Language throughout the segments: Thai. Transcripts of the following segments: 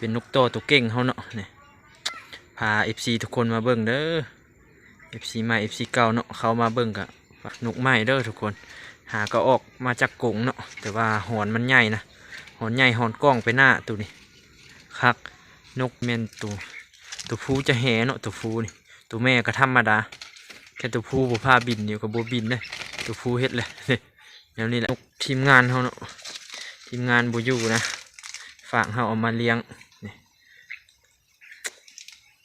เป็นนกโตตัวเก่งเขาเนาะนี่พา FC ทุกคนมาเบิ่งเด้อ FC ใหม่ FC เก่าเนาะเขามาเบิ่งกะนกใหม่เด้อทุกคน หาก็ออกมาจากกรงเนาะแต่ว่าหอนมันใหญ่นะหอนใหญ่หอนกล้องไปหน้าตัวนี้คักนกแม่นตัวตัวผู้จะแห่เนาะตัวผู้นี่ตัวแม่ก็ธรรมดาแค่ตัวผู้บ่พาบินอยู่กับบ่บินเลยตัวผู้เฮ็ดเลยแล้วนี่แหละนกทีมงานเขาเนาะทีมงานบ่อยู่นะฝากเขาเอามาเลี้ยง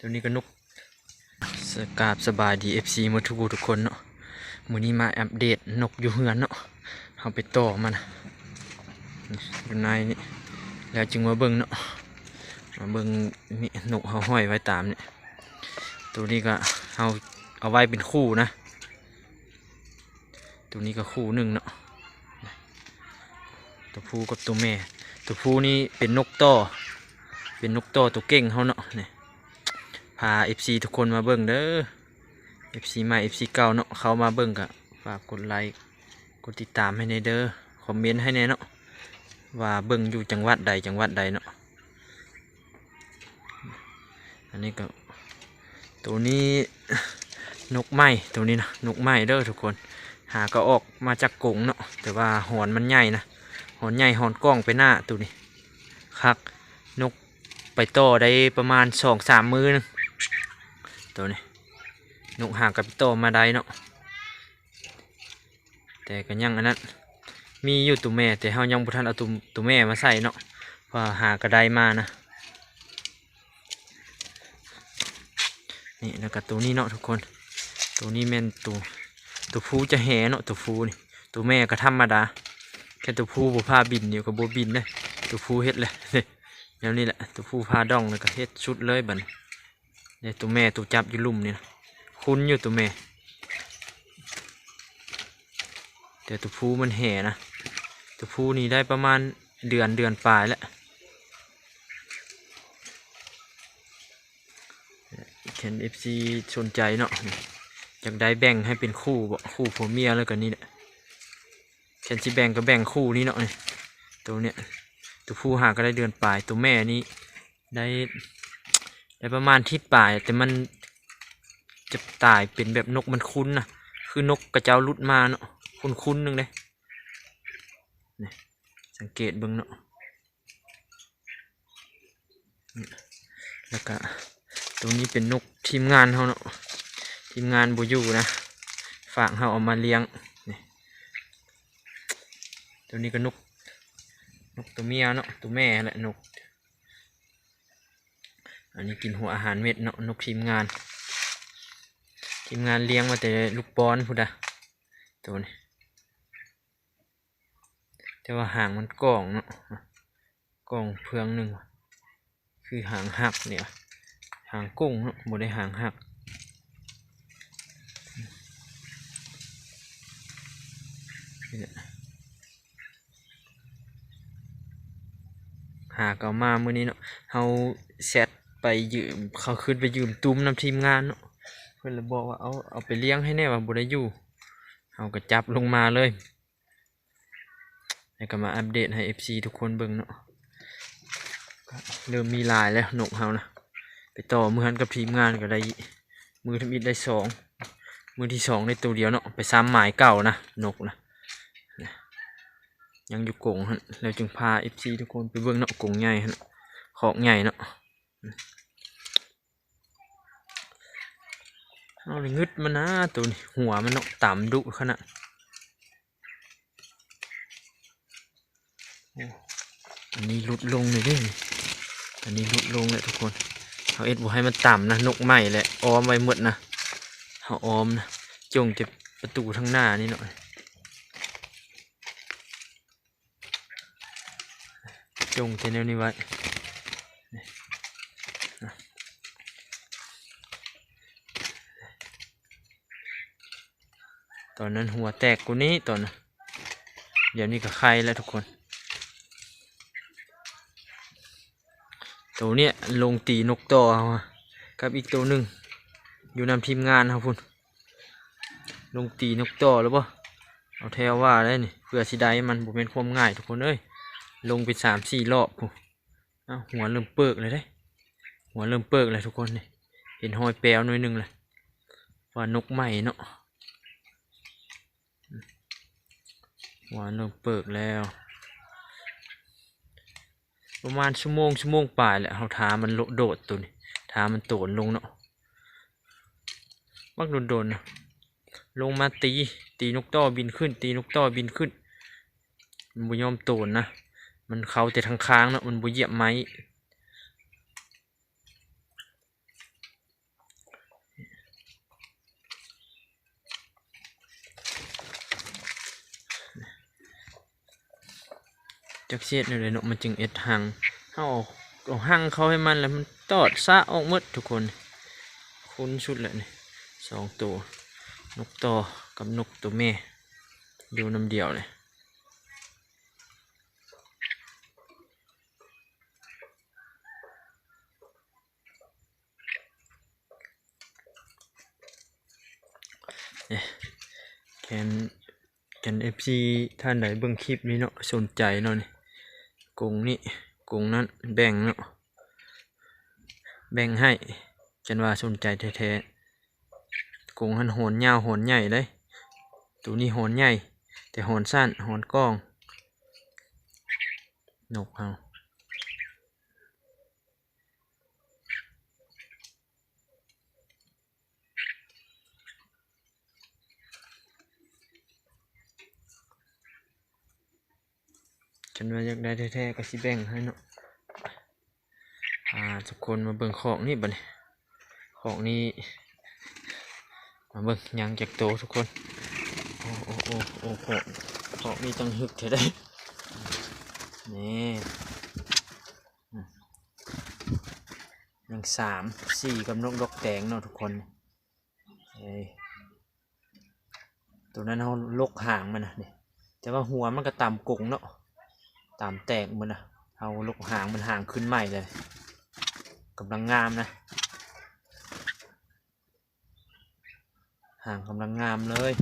ตัวนี้ก็นกสกาบสบายดี FC หมดทุกูทุกคนเนาะมือนี้มาอัปเดตนกอยู่เฮือนเนาะเอาไปต่อมันนะอยู่ในนี่แล้วจึงมาเบิ่งเนาะมาเบิ่งนี่นกเขาห้อยไว้ตามเนี่ยตัวนี้ก็เอาเอาไว้เป็นคู่นะ ตัวนี้ก็คู่หนึ่งเนาะตัวผู้กับตัวแม่ ตัวผู้นี่เป็นนกต่อเป็นนกต่อตัวเก่งเขาเนาะนี่พา FC ทุกคนมาเบิ่งเด้อ FC ใหม่ FC เก่าเนาะเขามาเบิ่งกะฝากกดไลค์กดติดตามให้ในเด้อคอมเมนต์ให้ในเนาะว่าเบิ่งอยู่จังหวัดใดจังหวัดใดเนาะอันนี้ก็ตัวนี้นกไม้ตัวนี้นะนกไม้เด้อทุกคน หาก็ออกมาจากกงเนาะแต่ว่าหอนมันใหญ่นะหอนใหญ่หอนกล้องไปหน้าตัวนี้คักนกไปต่อได้ประมาณสองสามมือนึง ตัวนี้นกหางกับโตมาได้เนาะแต่ก็ยังอันนั้นมีอยู่ตัวแม่แต่เฮายังบ่ทันเอาตัวตัวแม่มาใส่เนาะพราะหากระไดมานะนี่แล้วก็ตัวนี้เนาะทุกคนตัวนี้แม่นตัวตัวผู้จะแห่เนาะตัวผู้นี่ตัวแม่ก็ธรรมดาแค่ตัวผู้บ่พาบินอยู่กับบ่บินเลยตัวผู้เฮ็ดเลยแล้วนี่แหละตัวผู้พาดองแล้วก็เฮ็ดชุดเลยบัน เนี่ยตัวแม่ตัวจับอยู่ลุ่มนี่นะคุ้นอยู่ตัวแม่ แต่ตัวผู้มันแห่นะ ตัวผู้นี่ได้ประมาณเดือนเดือนปลายแล้วเห็นเอฟซีสนใจเนาะอยากได้แบ่งให้เป็นคู่บ่คู่ผัวเมียแล้วกันนี่แหละเคนสิแบ่งก็แบ่งคู่นี้เนาะตัวเนี้ยตัวผู้หาก็ได้เดือนปลายตัวแม่นี่ได้ ได้ประมาณที่ปลายแต่มันจะตายเป็นแบบนกมันคุ้นนะคือนกกระเจ้าลุดมาเนาะคุ้นคุ้นๆหนึงเลยนี่สังเกตเบิ่งเนาะแล้วก็ตัวนี้เป็นนกทีมงานเขาเนาะทีมงานบูยูนะฝากเขาเอามาเลี้ยงนี่ตัวนี้ก็นกนกตัวเมียเนาะตัวแม่แหละนก อันนี้กินหัวอาหารเม็ดเนาะนกทีมงาน ทีมงานเลี้ยงมาแต่ลูกบอลพุดะตัวนี้แต่ว่าหางมันกล่องเนาะกล่องเพืองหนึ่งคือหางหักเนี่ยหางกุ้งเนาะบ่ได้หางหักหละหากเอามามื้อนี้เนาะเฮาแซด ไปยืมเขาขึ้นไปยืมตุ้มนำทีมงานเนาะเพื่อนเลยบอกว่าเอาเอาไปเลี้ยงให้แน่ว่าบุได้อยู่เอาก็จับลงมาเลยแล้วก็มาอัปเดตให้ FC ทุกคนเบิ่งเนาะเริ่มมีหลายแล้วนกเฮานะไปต่อมือหันกับทีมงานก็ได้ มือทำอิดได้สองมือที่สองได้ตัวเดียวเนาะไปซ้ำหมายเก่านะนกนะยังอยู่กงฮะแล้วจึงพา FC ทุกคนไปเบิ่งเนาะกงใหญ่ฮะของใหญ่เนาะ เอาเลยงึดมันนะตัวนี้หัวมันเนาะต่ำดุขนาดอันนี้หลุดลงเลยด้อันนี้หลุดลงเลยทุกคนเอาเอ็ดบให้มันต่ำนะนกใหม่แหละออมไว้หมดนะเอาออมนะจงจะประตูทางหน้านี่หน่อยจงเทนนี้ไว้ ตอนนั้นหัวแตกกูนี้ตอนนั้นเดี๋ยวนี้ก็ไข่แล้วทุกคน ตัวเนี้ยลงตีนกต่อเอาอะกับอีกตัวหนึ่งอยู่นำทีมงานครับคุณลงตีนกต่อแล้วปะเอาแทวว่าได้นี่เพื่อสิได้มันบุเป็นความง่ายทุกคนเอ้ยลงไปสามสี่รอบพูนอ้าหัวเริ่มเปิกเลยเด้ หัวเริ่มเปิกเลยทุกคนนี่เห็นหอยแปลวหน่อยหนึงเลยว่านกใหม่เนาะ หัวเริ่มเปิกแล้ว ประมาณชั่วโมงชั่วโมงปลายแหละเขาทามันโลโดดตัวนี้ทามันโตนลงเนาะบักโดนๆนะลงมาตีตีนกต่อบินขึ้น ตีนกต่อบินขึ้น มันบุยอมโตนนะ มันเขาแต่ทางค้างเนาะมันบุยเหยียบไม้ จักเสียดนี่เลยเนาะมันจึงเอ็ดหังเอาเอาเอาหังเขาให้มันแล้วมันตอดซะออกหมดทุกคนคุ้นชุดเลยนี่สองตัวนกต่อกับนกตัวแม่อยู่น้ำเดียวเลยเอ๊ะแคนแคนเอฟซีท่านใดเบิ่งคลิปนี้เนาะสนใจเนาะนี่ กรุงนี่กรุงนั้นแบ่งเนาะแบ่งให้จันว่าสนใจแท้ๆกงหันโหนยาวโหนใหญ่เลยตัวนี้โหนใหญ่ แต่โหนสั้นโหนกล้องนกเอา ฉันว่าอยากได้แท้ๆก็สิแบ่งให้เนาะอ่าทุกคนมาเบิ่งของนี่บัดนี้ของนี้มาเบิ่งยางจากโตทุกคนโอ้โอ้โอ้โอ้โหเพาะมีตังหึกเท่าได้นี่อืมยังสามสี่กับนกดอกแดงเนาะทุกคนเอ้ตัวนั้นเขาลกหางมันนะนี่แต่ว่าหัวมันก็ต่ำกงเนาะ ต่ำแตกมันนะเอาลูกหางมันห่างขึ้นใหม่เลยกำลังงามนะห่างกำลังงามเลย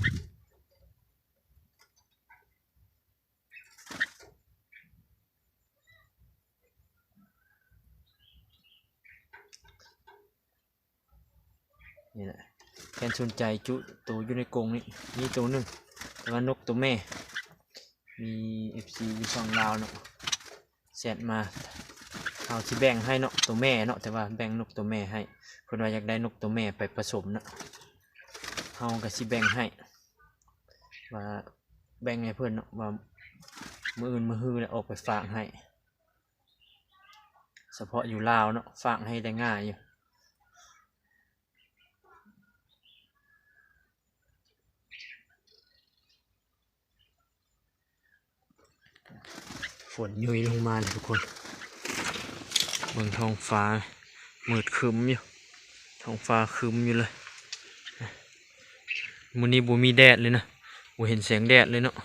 นี่แหละแค่นสนใจจุตัวอยู่ในกรงนี่นี่ตัวหนึ่งแต่ว่านกตัวแม่ มีเอฟซีอยู่ช่องลาวเนาะแซดมาเอาที่แบ่งให้เนาะตัวแม่เนาะแต่ว่าแบ่งนกตัวแม่ให้เพิ่นว่าอยากได้นกตัวแม่ไปผสมเนาะเฮาก็สิแบ่งให้ว่าแบ่งให้เพื่อนเนาะว่ามืออื่นมือฮือเนี่ยออกไปฝากให้เฉพาะอยู่ลาวเนาะฝากให้ได้ง่ายอยู่ ฝนยุยลงมาเลยทุกคนเบิ่งท้องฟ้ามืดคึมอยู่ท้องฟ้าคึมอยู่เลยมื้อนี้บ่มีแดดเลยนะบ่เห็นแสงแดดเลยเนาะ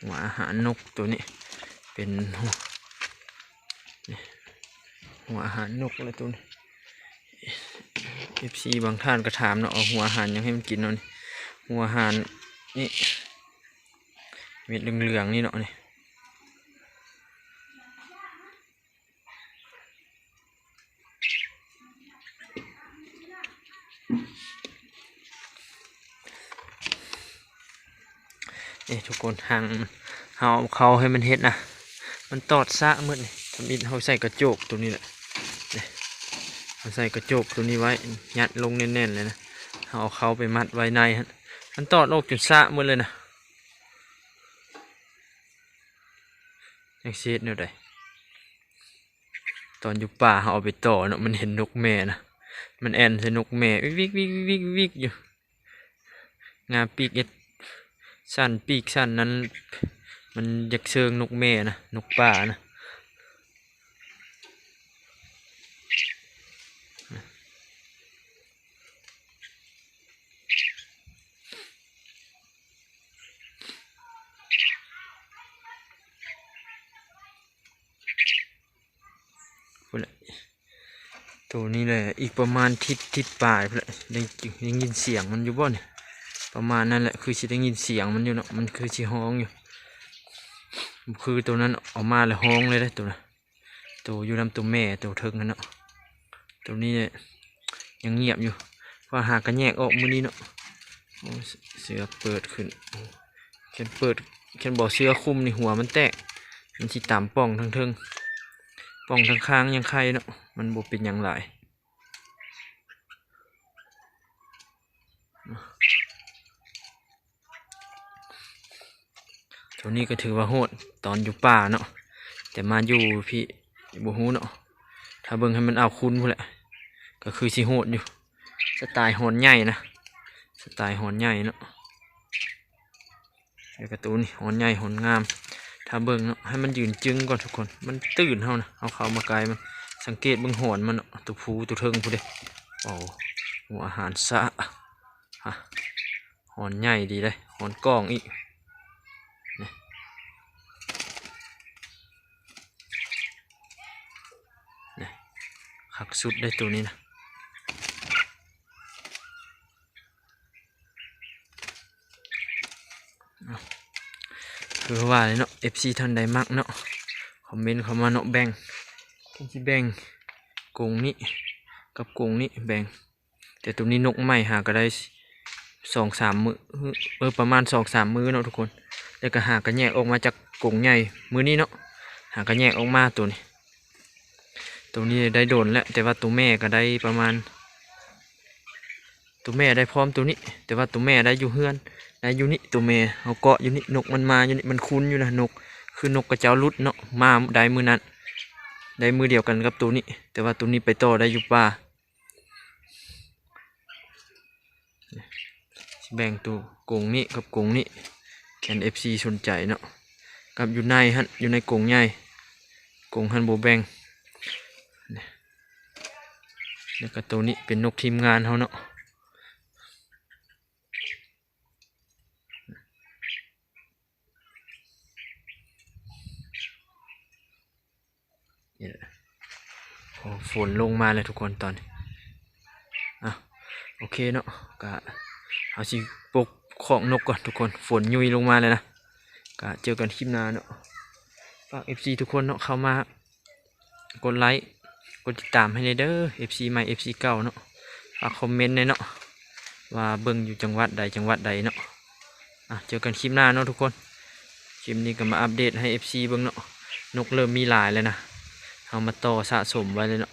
หัวอาหารนกตัวนี้เป็นหัวนี่หัวอาหารนกอะไรตัวนี้ เอฟซีบางท่านก็ถามเนาะเอาหัวหารยังให้มันกินเนาะนี่หัวหารนี่เม็ดเหลืองๆนี่เนาะนี่เอ้ทุกคนห่างเอาเขาให้มันเฮ็ดนะ มันตอดซะมืดนี่ทำอินเขาใส่กระจกตัวนี้แหละ เขาใส่กระจกตัวนี้ไว้ ยัดลงแน่นๆเลยนะ เอาเขาไปมัดไว้ในฮะมันตอดออกจนซะหมดเลยนะยังเสียดเนี่ยได้ตอนอยู่ป่าเอาไปต่อเนาะมันเห็นนกแม่นะ มันแอนใส่นกแม่วิกวิกวิกวิกวิกอยู่ งาปีกเอ็ดสั้นปีกสั้นนั้น มันอยากเชิงนกแม่นะ นกป่านะ ตัวนี้เลยอีกประมาณทิศทิศปลายพูดเลยได้ยินได้ยินเสียงมันอยู่บ่เนี่ยประมาณนั้นแหละคือสิได้ยินเสียงมันอยู่เนาะมันคือสิห้องอยู่ คือตัวนั้นออกมาแล้วห้องเลยได้อตัวน่ะตัวอยู่ลำตัวแม่ตัวเทิงนั่นเนาะตัวนี้เนี่ยยังเงียบอยู่ว่าหากันแยกออกมือนี้เนาะเสเสือเปิดขึ้นโอ้เขียนเปิดเขียนบอกเสือคุมในหัวมันแตกมันสิตามป่องทั้งเทิง ป่องทั้งค้างยังไข่เนาะมันบ่เป็นอย่างไรตัวนี้ก็ถือว่าโหดตอนอยู่ป่าเนาะแต่มาอยู่พี่บ่ฮู้เนาะถ้าเบิ่งให้มันเอาคุณพูแหละก็คือสิโหดอยู่สไตล์หอนใหญ่นะสไตล์หอนใหญ่เนาะไอ้กร์ตูนนี่หอนใหญ่หอนงาม ถ้าเบิ่งเนาะให้มันยืนจึงก่อนทุกคน มันตื่นเฮานะเอาเขามาไกลมัน สังเกตเบิ่งหอนมันตัวผูตัวเทิงพู้เด้โอ้หัวอาหารสะฮะหอนใหญ่ดีเลยหอนกล้องอีกนี่นี่คักสุดได้ตัวนี้นะ คือว่าเลยเนาะ FC ท่านใดมักเนาะคอมเมนต์เข้ามาเนาะแบ่งกันที่แบ่งกงนี้กับกงนี้แบ่ง แต่ตัวนี้นกใหม่หาก็ได้สองสามมือเออประมาณสองสามมือเนาะทุกคนแล้วก็หากันแยกออกมาจากกงใหญ่มือนี้เนาะหากันแยกออกมาตัวนี้ ตัวนี้ได้โดนแล้วแต่ว่าตัวแม่ก็ได้ประมาณ ตัวแม่ได้พร้อมตัวนี้ แต่ว่าตัวแม่ได้อยู่เฮือน ได้อยู่นี่ตัวแม่เขาเกาะยูนี่นกมันมายูนี่มันคุ้นอยู่นะนก คือนกกระเจ้าลุดเนาะมาได้มือนั้นได้มือเดียวกันกับตัวนี้ แต่ว่าตัวนี้ไปต่อได้อยู่ป่าแบ่งตัวกงนี้กับกงนี้แคนเอฟซีสนใจเนาะกับอยู่ในฮันอยู่ในกงใหญ่กงฮันโบแบงแล้วก็ตัวนี้เป็นนกทีมงานเขาเนาะ นี่แหละพอ ฝนลงมาเลยทุกคนตอนอะโอเคเนาะก็เอาสิปลุกของนกก่อนทุกคนฝนยุยลงมาเลยนะก็เจอกันคลิปหน้าเนาะฝาก FC ทุกคนเนาะเข้ามากดไลค์กดติดตามให้เลยเด้อ FC ใหม่ FC เก่าเนาะฝากคอมเมนต์เลยเนาะว่าเบิ่งอยู่จังหวัดใดจังหวัดใดเนาะอะเจอกันคลิปหน้าเนาะทุกคนคลิปนี้ก็มาอัปเดตให้ FC เบิ่งเนาะนกเริ่มมีหลายแล้วนะ เอามาต่อสะสมไว้เลยเนาะ